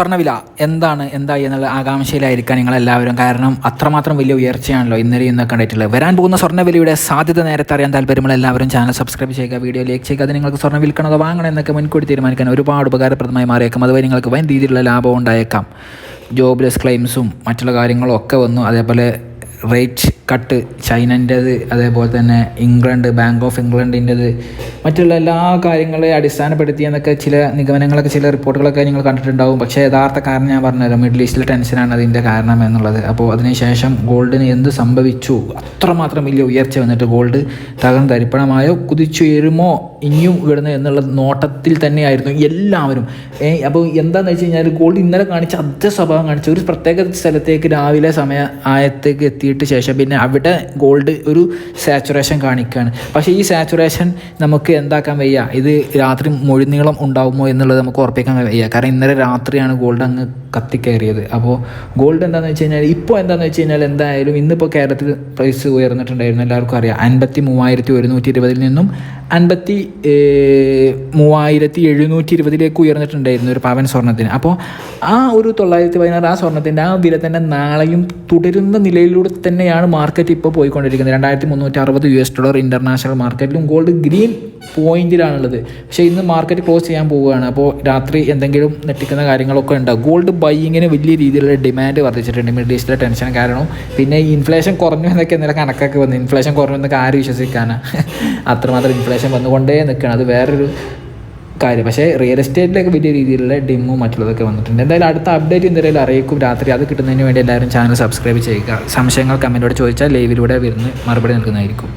സ്വർണവില എന്താണ് എന്തായി എന്നുള്ള ആകാംക്ഷയിലായിരിക്കാം നിങ്ങളെല്ലാവരും കാരണം അത്രമാത്രം വലിയ ഉയർച്ചയാണല്ലോ ഇന്നലെ ഇന്ന് കണ്ടിട്ടുള്ളത് വരാൻ പോകുന്ന സ്വർണവിലയുടെ സാധ്യത നേരത്തെ അറിയാൻ താല്പര്യമുള്ള എല്ലാവരും ചാനൽ സബ്സ്ക്രൈബ് ചെയ്യുക വീഡിയോ ലൈക്ക് ചെയ്യുക അത് നിങ്ങൾക്ക് സ്വർണം വിൽക്കണോ വാങ്ങണം എന്നൊക്കെ മുൻകൂട്ടി തീരുമാനിക്കാൻ ഒരുപാട് ഉപകാരപ്രദമായി മാറിയേക്കാം. അതുവരെ നിങ്ങൾക്ക് വൻ രീതിയിലുള്ള ലാഭം ഉണ്ടായേക്കാം. ജോബ്ലെസ് ക്ലെയിംസും മറ്റുള്ള കാര്യങ്ങളും ഒക്കെ വന്നു. അതേപോലെ റേറ്റ് കട്ട് ചൈനന്റേത് അതേപോലെ തന്നെ ഇംഗ്ലണ്ട് ബാങ്ക് ഓഫ് ഇംഗ്ലണ്ടിന്റെത് മറ്റുള്ള എല്ലാ കാര്യങ്ങളെ അടിസ്ഥാനപ്പെടുത്തി എന്നൊക്കെ ചില നിഗമനങ്ങളൊക്കെ ചില റിപ്പോർട്ടുകളൊക്കെ നിങ്ങൾ കണ്ടിട്ടുണ്ടാവും. പക്ഷേ യഥാർത്ഥ കാരണം ഞാൻ പറഞ്ഞുതരാം. മിഡിൽ ഈസ്റ്റിലെ ടെൻഷനാണ് അതിന്റെ കാരണം എന്നുള്ളത്. അപ്പോൾ അതിനുശേഷം ഗോൾഡിന് എന്ത് സംഭവിച്ചു? അത്രമാത്രം വലിയ ഉയർച്ച വന്നിട്ട് ഗോൾഡ് തകർന്ന് തരിപ്പണമായോ കുതിച്ചുയരുമോ ഇനിയും വിടുന്നു എന്നുള്ള നോട്ടത്തിൽ തന്നെയായിരുന്നു എല്ലാവരും. അപ്പോൾ എന്താണെന്ന് വെച്ച് കഴിഞ്ഞാൽ ഗോൾഡ് ഇന്നലെ കാണിച്ച അതേ സ്വഭാവം കാണിച്ച ഒരു പ്രത്യേക സ്ഥലത്തേക്ക് രാവിലെ സമയ ആയത്തേക്ക് എത്തിയിട്ട് ശേഷം പിന്നെ അവിടെ ഗോൾഡ് ഒരു സാച്ചുറേഷൻ കാണിക്കുകയാണ്. പക്ഷേ ഈ സാച്ചുറേഷൻ നമുക്ക് എന്താക്കാൻ വയ്യ? ഇത് രാത്രി മുഴുനീളം ഉണ്ടാവുമോ എന്നുള്ളത് നമുക്ക് ഉറപ്പിക്കാൻ വയ്യ. കാരണം ഇന്നലെ രാത്രിയാണ് ഗോൾഡ് അങ്ങ് കത്തിക്കയറിയത് അപ്പോൾ ഗോൾഡ് എന്താണെന്ന് വെച്ച് കഴിഞ്ഞാൽ ഇപ്പോൾ എന്താണെന്ന് വെച്ച് കഴിഞ്ഞാൽ എന്തായാലും ഇന്നിപ്പോൾ കേരളത്തിൽ പ്രൈസ് ഉയർന്നിട്ടുണ്ടായിരുന്നു എല്ലാവർക്കും അറിയാം. അൻപത്തി മൂവായിരത്തി ഒരുന്നൂറ്റി ഇരുപതിൽ നിന്നും അൻപത്തി മൂവായിരത്തി എഴുന്നൂറ്റി ഇരുപതിലേക്ക് ഉയർന്നിട്ടുണ്ടായിരുന്നു ഒരു പവൻ സ്വർണത്തിന്. അപ്പോൾ ആ ഒരു തൊള്ളായിരത്തി പതിനാറ് ആ സ്വർണത്തിന്റെ ആ വില തന്നെ നാളെയും തുടരുന്ന നിലയിലൂടെ തന്നെയാണ് മാർക്കറ്റ് ഇപ്പോൾ പോയിക്കൊണ്ടിരിക്കുന്നത്. രണ്ടായിരത്തി മുന്നൂറ്റി അറുപത് യു എസ് ഡോളർ ഇന്റർനാഷണൽ മാർക്കറ്റിലും ഗോൾഡ് ഗ്രീൻ പോയിന്റിലാണുള്ളത് പക്ഷേ ഇന്ന് മാർക്കറ്റ് ക്ലോസ് ചെയ്യാൻ പോവുകയാണ്. അപ്പോൾ രാത്രി എന്തെങ്കിലും നെട്ടിക്കുന്ന കാര്യങ്ങളൊക്കെ ഉണ്ടാകും ഗോൾഡ് ബൈയിങ്ങിന് വലിയ രീതിയിലുള്ള ഡിമാൻഡ് വർദ്ധിച്ചിട്ടുണ്ട്. മിഡിൽ ഈസ്റ്റിലെ ടെൻഷൻ കാരണം പിന്നെ ഇൻഫ്ലേഷൻ കുറഞ്ഞു എന്നൊക്കെ ഇന്നലെ കണക്കൊക്കെ വന്നു. ഇൻഫ്ലേഷൻ കുറഞ്ഞു എന്നൊക്കെ ആര് വിശ്വസിക്കാനാണ് അത്രമാത്രം ഇൻഫ്ലേഷൻ വന്നുകൊണ്ടേ നിൽക്കുകയാണ് അത് വേറൊരു കാര്യം. പക്ഷേ റിയൽ എസ്റ്റേറ്റിലൊക്കെ വലിയ രീതിയിലുള്ള ഡിമ്മും മറ്റുള്ളതൊക്കെ വന്നിട്ടുണ്ട്. എന്തായാലും അടുത്ത അപ്ഡേറ്റ് എന്തെങ്കിലും അറിയിക്കും. രാത്രി അത് കിട്ടുന്നതിന് വേണ്ടി എല്ലാവരും ചാനൽ സബ്സ്ക്രൈബ് ചെയ്യുക. സംശയങ്ങൾ കമന്റോടെ ചോദിച്ചാൽ ലൈവിലൂടെ വരുന്ന മറുപടി നൽകുന്നതായിരിക്കും.